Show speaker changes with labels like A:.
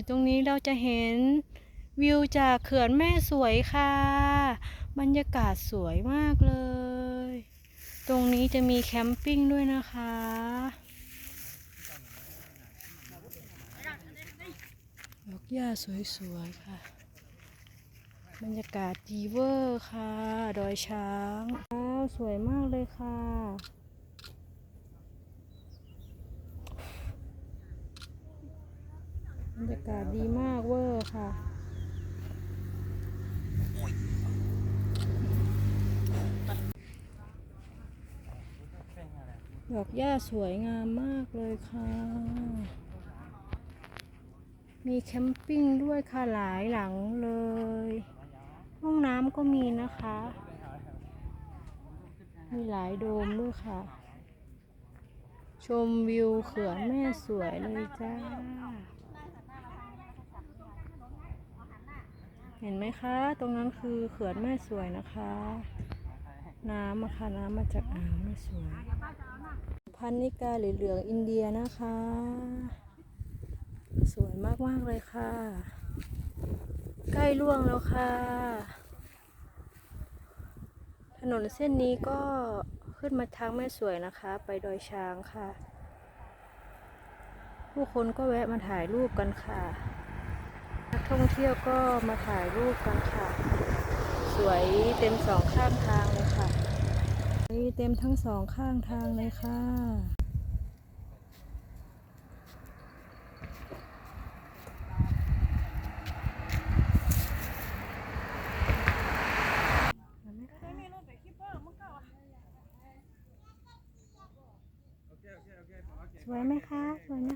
A: อยู่ตรงนี้เราจะเห็นวิวจากเขื่อนแม่สวยค่ะ บรรยากาศสวยมากเลย ตรงนี้จะมีแคมปิ้งด้วยนะคะ ดอกหญ้าสวยๆค่ะ บรรยากาศดีเวอร์ค่ะ ดอยช้างว้าวสวยมากเลยค่ะ รรยากาศดีมากเวอร์ค่ะดอกหญ้าสวยงามมากเลยค่ะ มีแคมปิ้งด้วยค่ะหลายหลังเลย ห้องน้ำก็มีนะคะ มีหลายโดมด้วยค่ะ ชมวิวเขื่อนแม่สวยเลยจ้า เห็นไหมคะ ตรงนั้นคือเขื่อนแม่สวยนะคะ น้ำอะค่ะน้ำมาจากอ่างแม่สวย พันนิกาหรือเหลืองอินเดียนะคะ สวยมากๆเลยค่ะ ใกล้ล่วงแล้วค่ะ ถนนเส้นนี้ก็ขึ้นมาทางแม่สวยนะคะ ไปดอยช้างค่ะ ผู้คนก็แวะมาถ่ายรูปกันค่ะนัก ท่องเที่ยวก็มาถ่ายรูปกันค่ะ สวยเต็มสองข้างทางเลยค่ะสวยเต็มทั้งสองข้างทางเลยค่ะสวยไหมคะ สวยไหม